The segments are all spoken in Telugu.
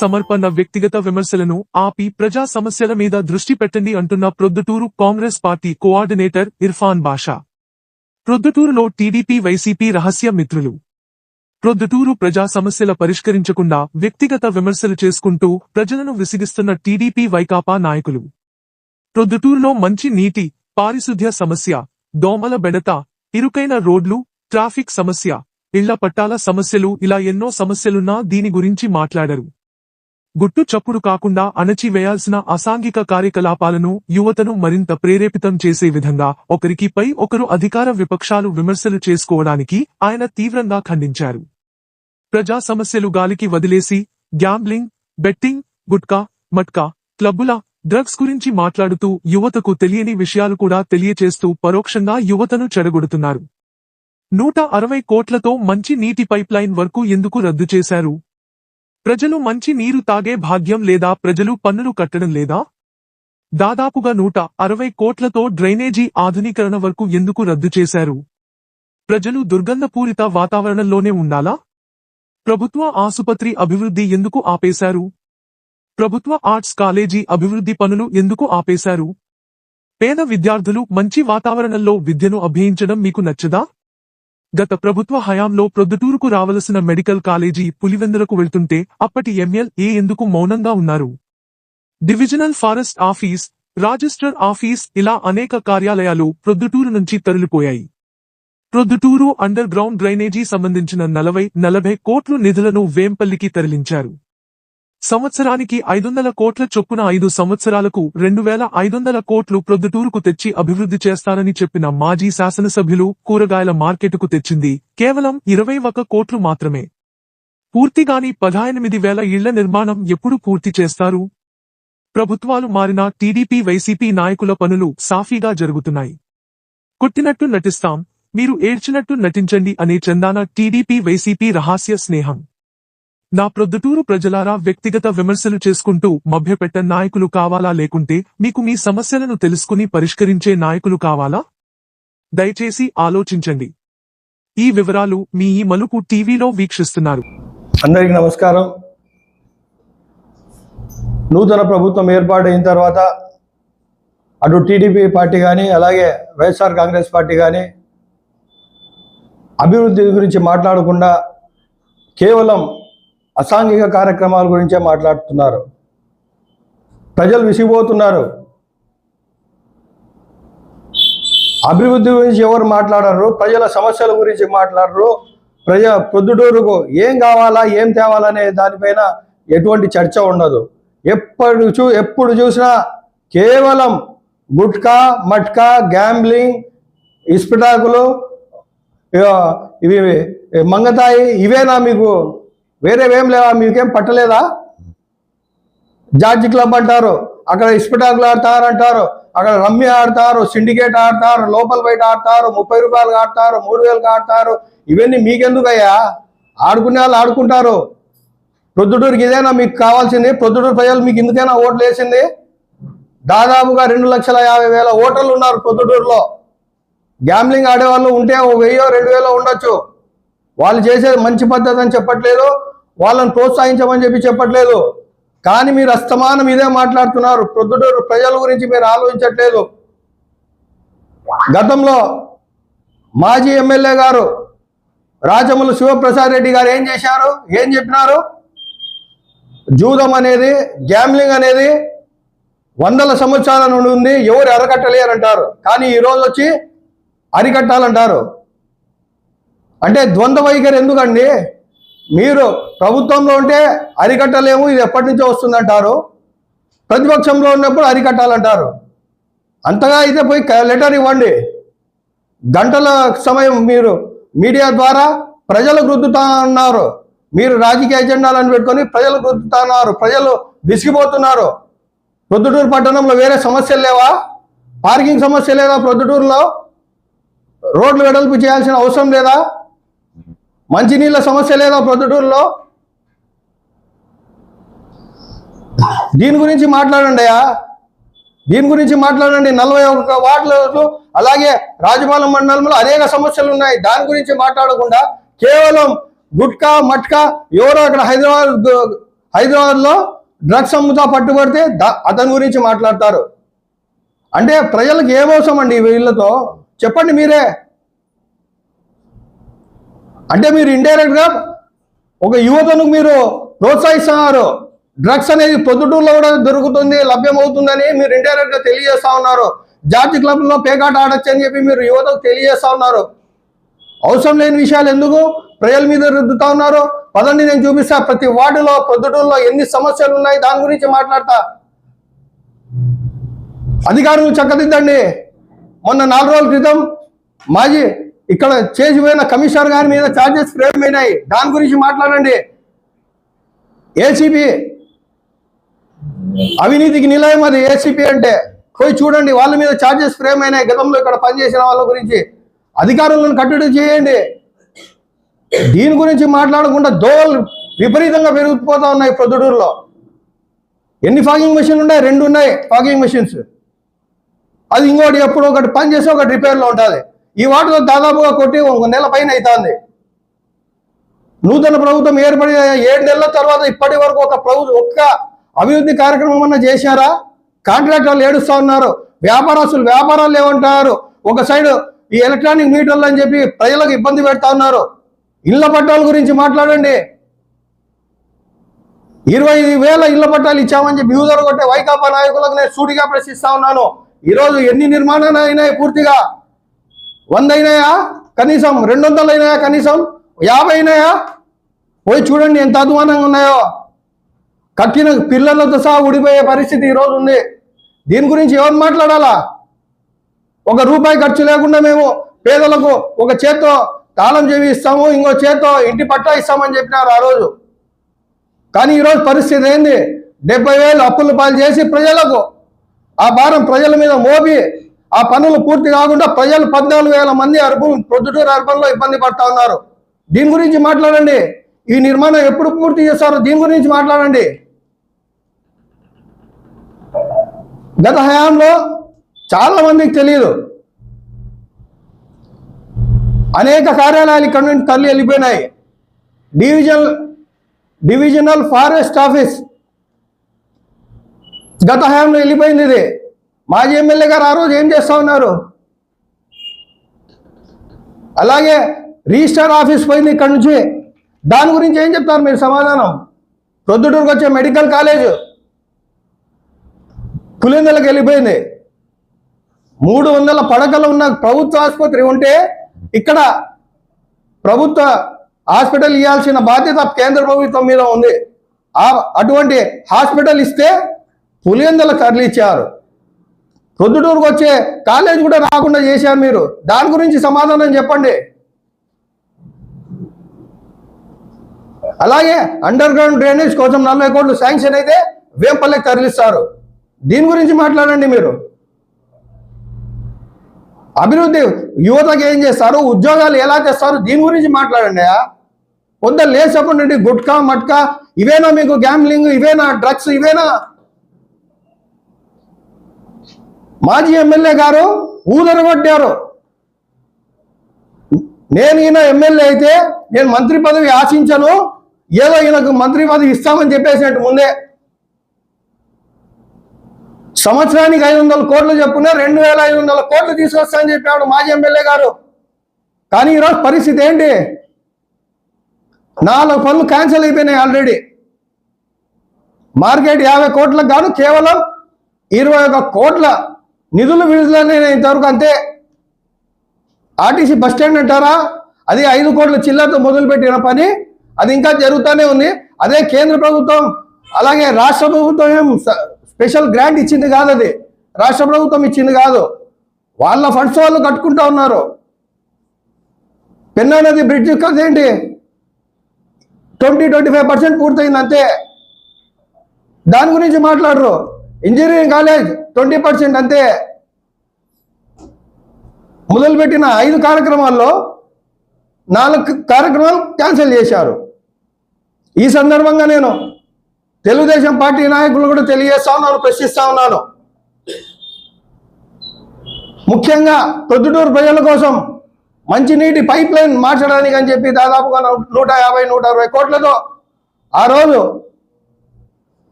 సమర్పణ వ్యక్తిగత విమర్శలను ఆపి ప్రజా సమస్యల మీద దృష్టి పెట్టండి అంటున్న ప్రొద్దుటూరు కాంగ్రెస్ పార్టీ కోఆర్డినేటర్ ఇర్ఫాన్ బాషా. ప్రొద్దుటూరులో టీడీపీ వైసీపీ రహస్య మిత్రులు. ప్రొద్దుటూరు ప్రజా సమస్యల పరిష్కరించకుండా వ్యక్తిగత విమర్శలు చేసుకుంటూ ప్రజలను విసిగిస్తున్న టీడీపీ వైకాపా నాయకులు. ప్రొద్దుటూరులో మంచి నీటి పారిశుధ్య సమస్య దోమల బెడత ఇరుకైన రోడ్లు ట్రాఫిక్ సమస్య ఇళ్ళ పట్టాల సమస్యలు ఇలా ఎన్నో సమస్యలున్నా దీని గురించి మాట్లాడరు. గుట్టు చప్పుడు కాకుండా అణచివేయాల్సిన అసాంఘిక కార్యకలాపాలను యువతను మరింత ప్రేరేపితం చేసే విధంగా ఒకరికి పై ఒకరు అధికార విపక్షాలు విమర్శలు చేసుకోవడానికి ఆయన తీవ్రంగా ఖండించారు. ప్రజా సమస్యలు గాలికి వదిలేసి గ్యాంబ్లింగ్ బెట్టింగ్ గుట్కా మట్కా క్లబ్బుల డ్రగ్స్ గురించి మాట్లాడుతూ యువతకు తెలియని విషయాలు కూడా తెలియచేస్తూ పరోక్షంగా యువతను చెడగొడుతున్నారు. నూట అరవై కోట్లతో మంచి నీటి పైప్లైన్ వరకు ఎందుకు రద్దు చేశారు? ప్రజలు మంచి నీరు తాగే భాగ్యం లేదా? ప్రజలు పన్నులు కట్టడం లేదా? దాదాపుగా నూట అరవై కోట్లతో డ్రైనేజీ ఆధునీకరణ వరకు ఎందుకు రద్దు చేశారు? ప్రజలు దుర్గంధపూరిత వాతావరణంలోనే ఉండాలా? ప్రభుత్వ ఆసుపత్రి అభివృద్ధి ఎందుకు ఆపేశారు? ప్రభుత్వ ఆర్ట్స్ కాలేజీ అభివృద్ధి పనులు ఎందుకు ఆపేశారు? పేద విద్యార్థులు మంచి వాతావరణంలో విద్యను అభ్యయించడం మీకు నచ్చదా? గత ప్రభుత్వ హయాంలో ప్రొద్దుటూరుకు రావలసిన మెడికల్ కాలేజీ పులివెందులకు వెళ్తుంటే అప్పటి ఎమ్మెల్యే ఎందుకు మౌనంగా ఉన్నారు? Divisional forest office registrar office ఇలా అనేక కార్యాలయాలు ప్రొద్దుటూరు నుంచి తరలిపోయాయి. ప్రొద్దుటూరు అండర్ గ్రౌండ్ డ్రైనేజీ సంబంధించిన నలభై నలభై కోట్లు నిధులను వేంపల్లికి తరలించారు. సంవత్సరానికి ఐదొందల కోట్ల చొప్పున ఐదు సంవత్సరాలకు రెండు వేల ఐదొందల కోట్లు ప్రొద్దుటూరుకు తెచ్చి అభివృద్ధి చేస్తారని చెప్పిన మాజీ శాసనసభ్యులు కూరగాయల మార్కెటుకు తెచ్చింది కేవలం ఇరవై ఒక కోట్లు మాత్రమే. పూర్తిగాని పదహెనిమిది వేల ఇళ్ళ నిర్మాణం ఎప్పుడు పూర్తి చేస్తారు? ప్రభుత్వాలు మారిన టీడీపీ వైసీపీ నాయకుల పనులు సాఫీగా జరుగుతున్నాయి. కొట్టినట్టు నటిస్తాం మీరు ఏడ్చినట్టు నటించండి అనే చందాన టీడీపీ వైసీపీ రహస్య స్నేహం. నా ప్రొద్దుటూరు ప్రజలారా వ్యక్తిగత విమర్శలు చేసుకుంటూ మభ్యపెట్ట నాయకులు కావాలా లేకుంటే మీకు మీ సమస్యలను తెలుసుకుని పరిష్కరించే నాయకులు కావాలా? దయచేసి ఆలోచించండి. ఈ వివరాలు మీ ఈ మలుపు టీవీలో వీక్షిస్తున్నారు. అందరికీ నమస్కారం. నూతన ప్రభుత్వం ఏర్పాటైన తర్వాత అటు టీడీపీ పార్టీ కానీ అలాగే వైఎస్ఆర్ కాంగ్రెస్ పార్టీ కానీ అభివృద్ధి గురించి మాట్లాడకుండా కేవలం అసాంఘిక కార్యక్రమాల గురించే మాట్లాడుతున్నారు. ప్రజలు విసిగిపోతున్నారు. అభివృద్ధి గురించి ఎవరు మాట్లాడరు? ప్రజల సమస్యల గురించి మాట్లాడరు. ప్రజ ప్రొద్దుటూరుకు ఏం కావాలా ఏం తేవాలనే దానిపైన ఎటువంటి చర్చ ఉండదు. ఎప్పుడు చూ ఎప్పుడు చూసినా కేవలం గుట్కా మట్కా గ్యాంబ్లింగ్ ఇస్పిటాకులు ఇవి మంగతాయి ఇవేనా మీకు వేరేవేం లేవా? మీకేం పట్టలేదా? జార్జి క్లబ్ అంటారు అక్కడ ఇస్పిటాకులు ఆడతారు అంటారు అక్కడ రమ్మి ఆడతారు సిండికేట్ ఆడతారు లోపల బయట ఆడతారు ముప్పై రూపాయలు ఆడతారు మూడు వేలకు ఆడతారు. ఇవన్నీ మీకెందుకయ్యా? ఆడుకునే వాళ్ళు ఆడుకుంటారు. ప్రొద్దుటూరుకి ఇదేనా మీకు కావాల్సింది? ప్రొద్దుటూరు ప్రజలు మీకు ఎందుకైనా ఓట్లు వేసింది? దాదాపుగా రెండు లక్షల యాభై వేల ఓటర్లు ఉన్నారు ప్రొద్దుటూరులో. గ్యాంబ్లింగ్ ఆడేవాళ్ళు ఉంటే ఓ వెయ్యో రెండు వేలో ఉండొచ్చు. వాళ్ళు చేసేది మంచి పద్ధతి అని చెప్పట్లేదు. వాళ్ళని ప్రోత్సహించమని చెప్పి చెప్పట్లేదు. కానీ మీరు అస్తమానం ఇదే మాట్లాడుతున్నారు. ప్రొద్దుటూరు ప్రజల గురించి మీరు ఆలోచించట్లేదు. గతంలో మాజీ ఎమ్మెల్యే గారు రాజములు శివప్రసాద్ రెడ్డి గారు ఏం చేశారు? ఏం చెప్పినారు? జూదం అనేది గ్యామ్లింగ్ అనేది వందల సంవత్సరాల నుండి ఉంది. ఎవరు అరకట్టలేరంటారు కానీ ఈ రోజు వచ్చి అరికట్టాలంటారు. అంటే ద్వంద్వ వైఖరి ఎందుకండి? మీరు ప్రభుత్వంలో ఉంటే అరికట్టలేము ఇది ఎప్పటి నుంచో వస్తుందంటారు. ప్రతిపక్షంలో ఉన్నప్పుడు అరికట్టాలంటారు. అంతగా అయితే పోయి క- లెటర్ ఇవ్వండి. గంటల సమయం మీరు మీడియా ద్వారా ప్రజలకు రుద్దుతా ఉన్నారు మీరు రాజకీయ ఎజెండాలను పెట్టుకొని ప్రజలకు రుద్దుతా ఉన్నారు ప్రజలు విసిగిపోతున్నారు. ప్రొద్దుటూరు పట్టణంలో వేరే సమస్యలు లేవా? పార్కింగ్ సమస్య లేదా ప్రొద్దుటూరులో? రోడ్లు వెడల్పు చేయాల్సిన అవసరం లేదా? మంచినీళ్ళ సమస్య లేదా ప్రొద్దుటూరులో? దీని గురించి మాట్లాడండి అయ్యా. దీని గురించి మాట్లాడండి. నలభై ఒక వార్డులు అలాగే రాజపాలెం మండలంలో అనేక సమస్యలు ఉన్నాయి. దాని గురించి మాట్లాడకుండా కేవలం గుట్కా మట్కా ఎవరో అక్కడ హైదరాబాద్ హైదరాబాద్లో డ్రగ్స్ అమ్ముతా పట్టుబడితే అతని గురించి మాట్లాడతారు. అంటే ప్రజలకు ఏమవసరం అండి వీళ్ళతో? చెప్పండి మీరే. అంటే మీరు ఇండైరెక్ట్గా ఒక యువతను మీరు ప్రోత్సహిస్తున్నారు. డ్రగ్స్ అనేది పొద్దుటూరులో కూడా దొరుకుతుంది లభ్యమవుతుందని మీరు ఇండైరెక్ట్గా తెలియజేస్తా ఉన్నారు. జార్జ్ క్లబ్లో పేకాట ఆడచ్చు అని చెప్పి మీరు యువతకు తెలియజేస్తా ఉన్నారు. అవసరం లేని విషయాలు ఎందుకు? ప్రజల మీద రుద్దుతా ఉన్నారు. పదండి నేను చూపిస్తా. ప్రతి వార్డులో పొద్దుటూరులో ఎన్ని సమస్యలు ఉన్నాయి? దాని గురించి మాట్లాడతా. అధికారులు చక్కదిద్దండి. మొన్న నాలుగు రోజుల క్రితం మాజీ ఇక్కడ చేసిపోయిన కమిషనర్ గారి మీద ఛార్జెస్ ఫ్రేమ్ అయినాయి దాని గురించి మాట్లాడండి. ఏసీబీ అవినీతికి నిలయం అది ఏసీపీ అంటే. పోయి చూడండి వాళ్ళ మీద ఛార్జెస్ ఫ్రేమ్ అయినాయి. గతంలో ఇక్కడ పనిచేసిన వాళ్ళ గురించి. అధికారులను కట్టడి చేయండి. దీని గురించి మాట్లాడకుండా దోవలు విపరీతంగా పెరిగిపోతా ఉన్నాయి ప్రొద్దుటూరులో. ఎన్ని ఫాగింగ్ మెషిన్లు ఉన్నాయి? రెండు ఉన్నాయి ఫాగింగ్ మెషిన్స్ అది ఇంకోటి ఎప్పుడు ఒకటి పని చేసి ఒకటి రిపేర్లో ఉంటుంది. ఈ వాటిలో దాదాపుగా కొట్టి ఒక నెల పైన అవుతుంది నూతన ప్రభుత్వం ఏర్పడిన ఏడు నెలల తర్వాత ఇప్పటి వరకు ఒక ప్రభుత్వం ఒక్క అభివృద్ధి కార్యక్రమం అన్న చేశారా కాంట్రాక్టర్లు ఏడుస్తూ ఉన్నారు. వ్యాపారస్తులు వ్యాపారాలు లేవంటారు ఒక సైడ్ ఈ ఎలక్ట్రానిక్ మీటర్లు అని చెప్పి ప్రజలకు ఇబ్బంది పెడతా ఉన్నారు. ఇళ్ళ పట్టాల గురించి మాట్లాడండి. ఇరవై ఐదు వేల ఇళ్ళ పట్టాలు ఇచ్చామని చెప్పి యూజర్ కొట్టే వైకాపా నాయకులకు నేను సూటిగా ప్రశ్నిస్తా ఉన్నాను. ఈరోజు ఎన్ని నిర్మాణాలు అయినాయి పూర్తిగా? వంద అయినాయా? కనీసం రెండు వందలు అయినాయా కనీసం? యాభై అయినాయా? పోయి చూడండి ఎంత అధ్వానంగా ఉన్నాయో. కట్టిన పిల్లలతో సహా ఊడిపోయే పరిస్థితి ఈరోజు ఉంది. దీని గురించి ఎవరు మాట్లాడాలా? ఒక రూపాయి ఖర్చు లేకుండా మేము పేదలకు ఒక చేత్తో తాళం చెవి ఇస్తాము ఇంకో చేత్తో ఇంటి పట్టా ఇస్తామని చెప్పినారు ఆ రోజు. కానీ ఈరోజు పరిస్థితి ఏంది? డెబ్బై వేలు అప్పులు పాలు చేసి ప్రజలకు ఆ భారం ప్రజల మీద మోపి ఆ పనులు పూర్తి కాకుండా ప్రజలు పద్నాలుగు వేల మంది అర్బన్ ప్రొద్దుటూరు అర్బన్లో ఇబ్బంది పడతా ఉన్నారు. దీని గురించి మాట్లాడండి. ఈ నిర్మాణం ఎప్పుడు పూర్తి చేస్తారో దీని గురించి మాట్లాడండి. గత హయాంలో చాలా మందికి తెలియదు అనేక కార్యాలయాలు ఇక్కడ నుండి తల్లి వెళ్ళిపోయినాయి. డివిజన్ డివిజనల్ ఫారెస్ట్ ఆఫీస్ గత హయాంలో వెళ్ళిపోయింది ఇది. మాజీ ఎమ్మెల్యే గారు ఆ రోజు ఏం చేస్తా ఉన్నారు? అలాగే రిజిస్టర్ ఆఫీస్ పోయింది ఇక్కడ నుంచి. దాని గురించి ఏం చెప్తారు మీరు సమాధానం? ప్రొద్దుటూరుకు వచ్చే మెడికల్ కాలేజ్. పులిందలకు వెళ్ళిపోయింది. మూడు వందల పడకలు ఉన్న ప్రభుత్వ ఆసుపత్రి ఉంటే ఇక్కడ ప్రభుత్వ హాస్పిటల్ ఇవ్వాల్సిన బాధ్యత కేంద్ర ప్రభుత్వం మీద ఉంది. ఆ అటువంటి హాస్పిటల్ ఇస్తే పులివెందుల తరలిచ్చారు ప్రొద్దుటూరుకు వచ్చే కాలేజ్ కూడా రాకుండా చేశారు మీరు. దాని గురించి సమాధానం చెప్పండి. అలాగే అండర్ గ్రౌండ్ డ్రైనేజ్ కోసం నలభై కోట్లు శాంక్షన్ అయితే వేంపల్లెకి తరలిస్తారు దీని గురించి మాట్లాడండి మీరు. అభివృద్ధి యువతకి ఏం చేస్తారు? ఉద్యోగాలు ఎలా చేస్తారు దీని గురించి మాట్లాడండి పొద్దు లేచినప్పటి నుండి గుట్కా మట్కా ఇవేనా మీకు గ్యాంబ్లింగ్ ఇవేనా డ్రగ్స్ ఇవేనా? మాజీ ఎమ్మెల్యే గారు ఊదరగొట్టారు నేను ఈయన ఎమ్మెల్యే అయితే నేను మంత్రి పదవి ఆశించను. ఏదో ఈయనకు మంత్రి పదవి ఇస్తామని చెప్పేసినట్టు ముందే సంవత్సరానికి ఐదు వందల కోట్లు చెప్పున రెండు వేల ఐదు వందల కోట్లు తీసుకొస్తానని చెప్పాడు మాజీ ఎమ్మెల్యే గారు. కానీ ఈరోజు పరిస్థితి ఏంటి? నాలుగు పనులు క్యాన్సిల్ అయిపోయినాయి ఆల్రెడీ. మార్కెట్ యాభై కోట్లకు గాను కేవలం ఇరవై ఒక కోట్ల నిధులు విడుదలనే ఇంతవరకు అంతే. ఆర్టీసీ బస్ స్టాండ్ అంటారా? అది ఐదు కోట్ల చిల్లరతో మొదలుపెట్టిన పని. అది ఇంకా జరుగుతూనే ఉంది. అదే కేంద్ర ప్రభుత్వం అలాగే రాష్ట్ర ప్రభుత్వం ఏం స్పెషల్ గ్రాంట్ ఇచ్చింది కాదు అది. రాష్ట్ర ప్రభుత్వం ఇచ్చింది కాదు. వాళ్ళ ఫండ్స్ వాళ్ళు కట్టుకుంటా ఉన్నారు. పెన్నా నది బ్రిడ్జ్ కాదు ఏంటి? ట్వంటీ ట్వంటీ ఫైవ్ పర్సెంట్ పూర్తయింది అంతే. దాని గురించి మాట్లాడరు. ఇంజనీరింగ్ కాలేజ్ ట్వంటీ పర్సెంట్ అంతే. మొదలుపెట్టిన ఐదు కార్యక్రమాల్లో నాలుగు కార్యక్రమాలు క్యాన్సిల్ చేశారు. ఈ సందర్భంగా నేను తెలుగుదేశం పార్టీ నాయకులు కూడా తెలియజేస్తా ఉన్నాను ప్రశ్నిస్తా ఉన్నాను. ముఖ్యంగా ప్రొద్దుటూరు ప్రజల కోసం మంచినీటి పైప్ లైన్ మార్చడానికి అని చెప్పి దాదాపుగా నూట యాభై నూట అరవై కోట్లతో ఆ రోజు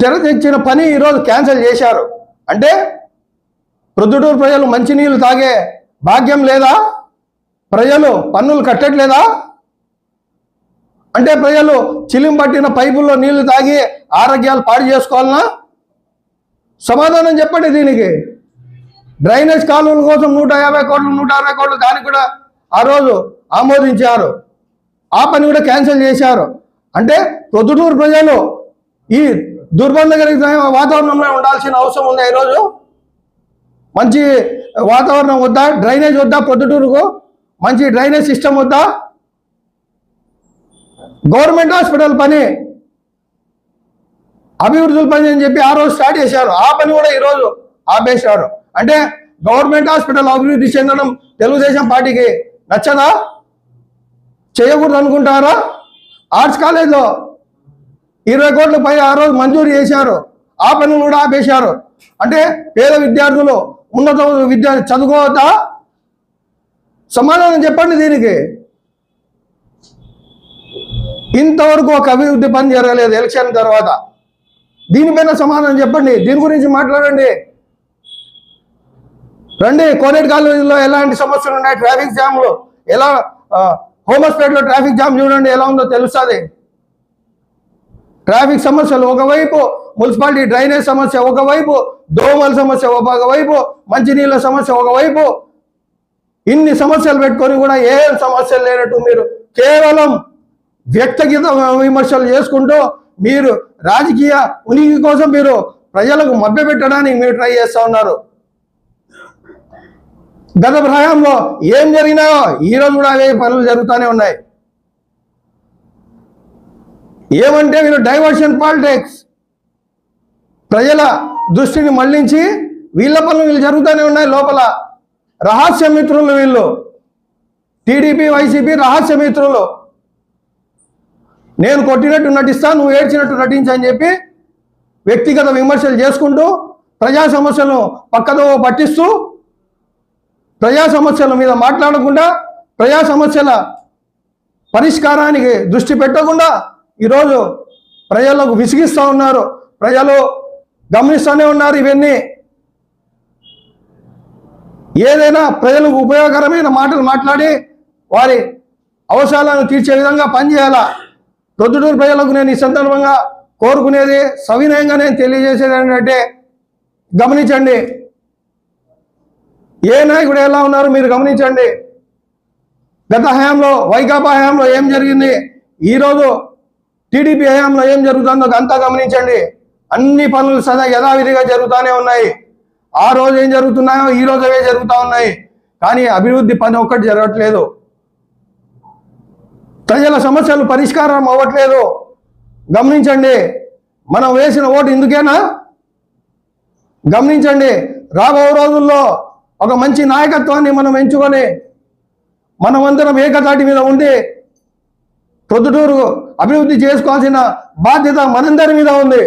తెర తెచ్చిన పని ఈరోజు క్యాన్సిల్ చేశారు. అంటే ప్రొద్దుటూరు ప్రజలు మంచినీళ్ళు తాగే భాగ్యం లేదా? ప్రజలు పన్నులు కట్టట్లేదా? అంటే ప్రజలు చిలిం పట్టిన పైపుల్లో నీళ్ళు తాగి ఆరోగ్యాలు పాడు చేసుకోవాలనా? సమాధానం చెప్పండి దీనికి. డ్రైనేజ్ కాలువల కోసం నూట యాభై కోట్లు నూట అరవై కోట్లు దానికి కూడా ఆ రోజు ఆమోదించారు. ఆ పని కూడా క్యాన్సిల్ చేశారు. అంటే ప్రొద్దుటూరు ప్రజలు ఈ దుర్బంధకరమైన వాతావరణంలో ఉండాల్సిన అవసరం ఉంది ఈరోజు మంచి వాతావరణం వద్దా? డ్రైనేజ్ వద్దా ప్రొద్దుటూరుకు మంచి డ్రైనేజ్ సిస్టమ్ వద్దా? గవర్నమెంట్ హాస్పిటల్ పని. అభివృద్ధుల పని అని చెప్పి ఆ రోజు స్టార్ట్ చేశారు. ఆ పని కూడా ఈరోజు ఆపేశారు. అంటే గవర్నమెంట్ హాస్పిటల్ అభివృద్ధి చెందడం తెలుగుదేశం పార్టీకి నచ్చదా? చేయకూడదు అనుకుంటారా ఆర్ట్స్ కాలేజ్లో ఇరవై కోట్ల పై ఆ రోజు మంజూరు చేశారు. ఆ పనులు కూడా ఆపేశారు. అంటే పేద విద్యార్థులు ఉన్నత విద్య చదువుకోవద్దా? సమాధానం చెప్పండి దీనికి. ఇంతవరకు ఒక అభివృద్ధి పని జరగలేదు ఎలక్షన్ తర్వాత. దీనిపైన సమాధానం చెప్పండి. దీని గురించి మాట్లాడండి. రండి కోనేటి కాలేజీలో ఎలాంటి సమస్యలు ఉన్నాయి? ట్రాఫిక్ జామ్లు ఎలా హోమస్పేట్లో హోమస్పేటలో ట్రాఫిక్ జామ్ చూడండి ఎలా ఉందో తెలుస్తుంది. ట్రాఫిక్ సమస్యలు ఒకవైపు మున్సిపాలిటీ డ్రైనేజ్ సమస్య ఒకవైపు దోమల సమస్య ఒకవైపు మంచినీళ్ళ సమస్య ఒకవైపు. ఇన్ని సమస్యలు పెట్టుకొని కూడా ఏం సమస్యలు లేనట్టు మీరు కేవలం వ్యక్తిగత విమర్శలు చేసుకుంటూ మీరు రాజకీయ ఉనికి కోసం మీరు ప్రజలకు మభ్యపెట్టడానికి మీరు ట్రై చేస్తా ఉన్నారు. గత ప్రయాణంలో ఏం జరిగినా ఈరోజు కూడా అవే పనులు జరుగుతూనే ఉన్నాయి. ఏమంటే వీళ్ళు డైవర్షన్ పాలిటిక్స్ ప్రజల దృష్టిని మళ్ళించి వీళ్ళ పనులు వీళ్ళు జరుగుతూనే ఉన్నాయి లోపల. రహస్య మిత్రులు వీళ్ళు. టీడీపీ వైసీపీ రహస్య మిత్రులు. నేను కొట్టినట్టు నటిస్తా నువ్వు ఏడ్చినట్టు నటించని చెప్పి వ్యక్తిగత విమర్శలు చేసుకుంటూ ప్రజా సమస్యలను పక్కదో పట్టిస్తూ ప్రజా సమస్యల మీద మాట్లాడకుండా ప్రజా సమస్యల పరిష్కారానికి దృష్టి పెట్టకుండా ఈరోజు ప్రజలకు విసిగిస్తూ ఉన్నారు. ప్రజలు గమనిస్తూనే ఉన్నారు ఇవన్నీ. ఏదైనా ప్రజలకు ఉపయోగకరమైన మాటలు మాట్లాడి వారి అవసరాలను తీర్చే విధంగా పనిచేయాలా? ప్రొద్దుటూరు ప్రజలకు నేను ఈ సందర్భంగా కోరుకునేది సవినయంగా నేను తెలియజేసేది ఏంటంటే గమనించండి. ఏ నాయకుడు ఎలా ఉన్నారు మీరు గమనించండి. గత హయాంలో వైకాపా హయాంలో ఏం జరిగింది? ఈరోజు టీడీపీ హయాంలో ఏం జరుగుతుందో అంతా గమనించండి. అన్ని పనులు సదా యథావిధిగా జరుగుతూనే ఉన్నాయి. ఆ రోజు ఏం జరుగుతున్నాయో ఈ రోజు అవే జరుగుతూ ఉన్నాయి. కానీ అభివృద్ధి పని ఒక్కటి జరగట్లేదు. ప్రజల సమస్యలు పరిష్కారం అవ్వట్లేదు. గమనించండి మనం వేసిన ఓటు ఇందుకేనా? గమనించండి రాబో రోజుల్లో ఒక మంచి నాయకత్వాన్ని మనం ఎంచుకొని మనమందరం ఏకతాటి మీద ఉండి ప్రొద్దుటూరు అభివృద్ధి చేసుకోవాల్సిన బాధ్యత మనందరి మీద ఉంది.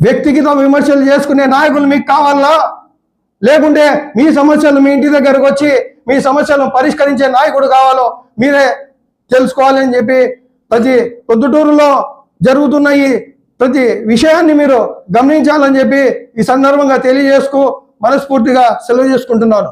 వ్యక్తిగత విమర్శలు చేసుకునే నాయకులు మీకు కావాలా? లేకుంటే మీ సమస్యలు మీ ఇంటి దగ్గరకు వచ్చి మీ సమస్యలను పరిష్కరించే నాయకుడు కావాలో మీరే తెలుసుకోవాలని చెప్పి ప్రతి పొద్దుటూరులో జరుగుతున్న ఈ ప్రతి విషయాన్ని మీరు గమనించాలని చెప్పి ఈ సందర్భంగా తెలియజేసుకు మనస్ఫూర్తిగా సెలవు చేసుకుంటున్నాను.